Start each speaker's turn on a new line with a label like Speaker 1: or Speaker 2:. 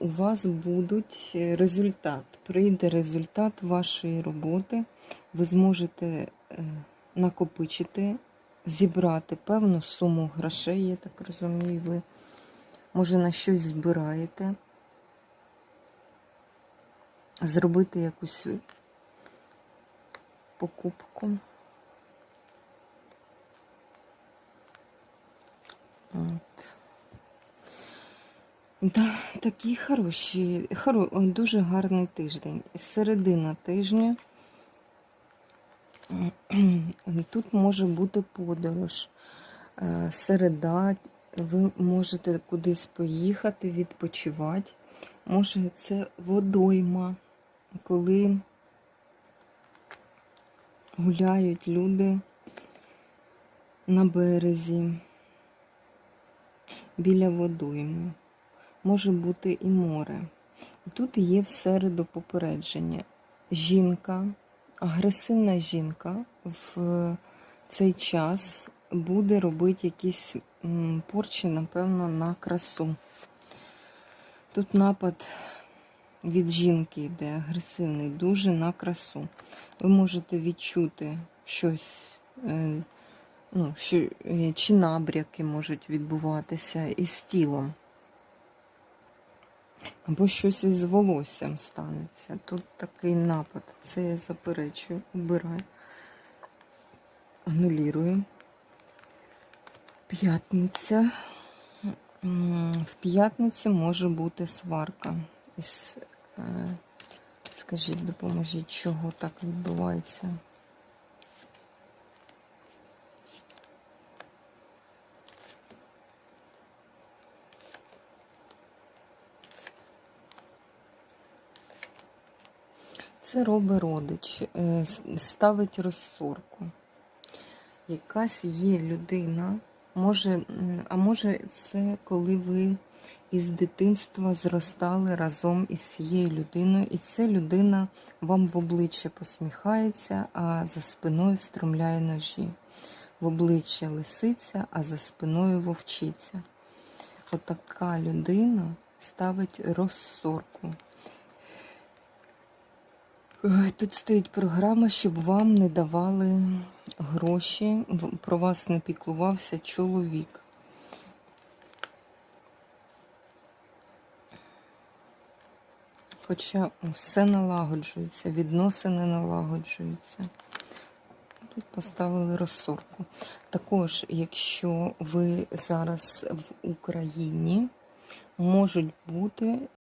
Speaker 1: у вас будуть е, результат. Прийде результат вашої роботи. Ви зможете е, накопичити, зібрати певну суму грошей, я так розумію, ви може на щось збираєте, зробити якусь покупку. От. Да, такі хороші, хоро, дуже гарний тиждень. Середина тижня. Тут може бути подорож. Е, Середа, ви можете кудись поїхати, відпочивати. Може, це водойма, коли гуляють люди на березі, біля водойми може бути і море. Тут є в середу попередження. Жінка, агресивна жінка в цей час буде робити якісь порчі, напевно, на красу. Тут напад від жінки йде агресивний, дуже на красу. Ви можете відчути щось, е, ну, що, е, чи набряки можуть відбуватися із тілом. Або щось із волоссям станеться. Тут такий напад. Це я заперечую, убираю, анулірую. П'ятниця. В п'ятницю може бути сварка. Е, скажіть, допоможіть, чого так відбувається. Це робить родич, е, ставить розсорку. Якась є людина, може, а може, це коли ви із дитинства зростали разом із цією людиною, і ця людина вам в обличчя посміхається, а за спиною встромляє ножі. В обличчя лисиця, а за спиною вовчиця. Отака людина ставить розсорку. Тут стоїть програма, щоб вам не давали гроші, про вас не піклувався чоловік. Хоча все налагоджується, відносини налагоджуються. Тут поставили розсорку. Також, якщо ви зараз в Україні, можуть бути